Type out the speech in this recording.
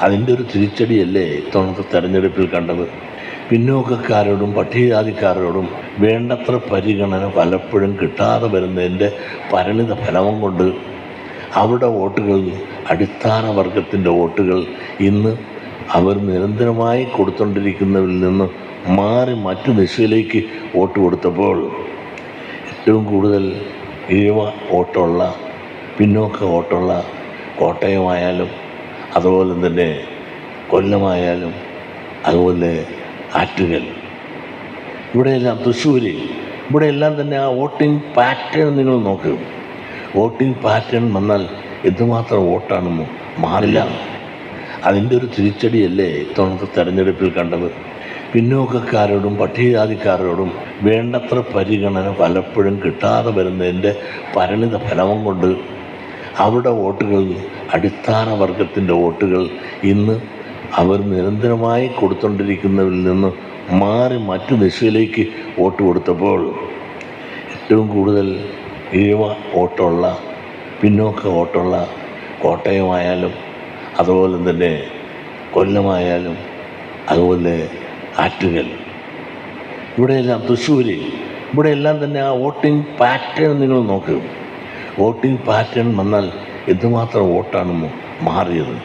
അതിന്റെ ഒരു തിരിച്ചടിയല്ലേ ഇത്തവണത്തെ തെരഞ്ഞെടുപ്പിൽ കണ്ടത്? പിന്നോക്കക്കാരോടും പട്ടികജാതിക്കാരോടും വേണ്ടത്ര പരിഗണന പലപ്പോഴും കിട്ടാതെ വരുന്നതിന്റെ പരിണിത ഫലവും കൊണ്ട് അവരുടെ വോട്ടുകൾ അടിസ്ഥാന വർഗത്തിന്റെ വോട്ടുകൾ ഇന്ന് അവർ നിരന്തരമായി കൊടുത്തുകൊണ്ടിരിക്കുന്നതിൽ നിന്ന് മാറി മറ്റു ദിശയിലേക്ക് വോട്ട് കൊടുത്തപ്പോൾ ഏറ്റവും കൂടുതൽ ഇഴവ വോട്ടുള്ള പിന്നോക്ക വോട്ടുള്ള കോട്ടയമായാലും അതുപോലെ തന്നെ കൊല്ലമായാലും അതുപോലെ ആറ്റുകൽ. ഇവിടെയെല്ലാം തൃശ്ശൂരിൽ ഇവിടെയെല്ലാം തന്നെ ആ വോട്ടിംഗ് പാറ്റേൺ നിങ്ങൾ നോക്കുക വോട്ടിംഗ് പാറ്റേൺ വന്നാൽ എന്തുമാത്രം വോട്ടാണെന്ന് മാറില്ല. അതിന്റെ ഒരു തിരിച്ചടിയല്ലേ ഇത്തവണത്തെ തെരഞ്ഞെടുപ്പിൽ കണ്ടത്? പിന്നോക്കക്കാരോടും പട്ടികജാതിക്കാരോടും വേണ്ടത്ര പരിഗണന പലപ്പോഴും കിട്ടാതെ വരുന്നതിന്റെ പരിണിത ഫലവും കൊണ്ട് അവരുടെ വോട്ടുകൾ അടിസ്ഥാന വർഗത്തിന്റെ വോട്ടുകൾ ഇന്ന് അവർ നിരന്തരമായി കൊടുത്തുകൊണ്ടിരിക്കുന്നതിൽ നിന്ന് മാറി മറ്റു ദിശയിലേക്ക് വോട്ട് കൊടുത്തപ്പോൾ ഏറ്റവും കൂടുതൽ ഈഴവ വോട്ടുള്ള പിന്നോക്ക വോട്ടുള്ള കോട്ടയമായാലും അതുപോലെ തന്നെ കൊല്ലമായാലും അതുപോലെ ആറ്റുകൽ. ഇവിടെയെല്ലാം തൃശ്ശൂർ ഇവിടെയെല്ലാം തന്നെ ആ വോട്ടിംഗ് പാറ്റേൺ നിങ്ങൾ നോക്കുക വോട്ടിംഗ് പാറ്റേൺ വന്നാൽ എന്തുമാത്രം വോട്ടാണെന്ന് മാറിയത്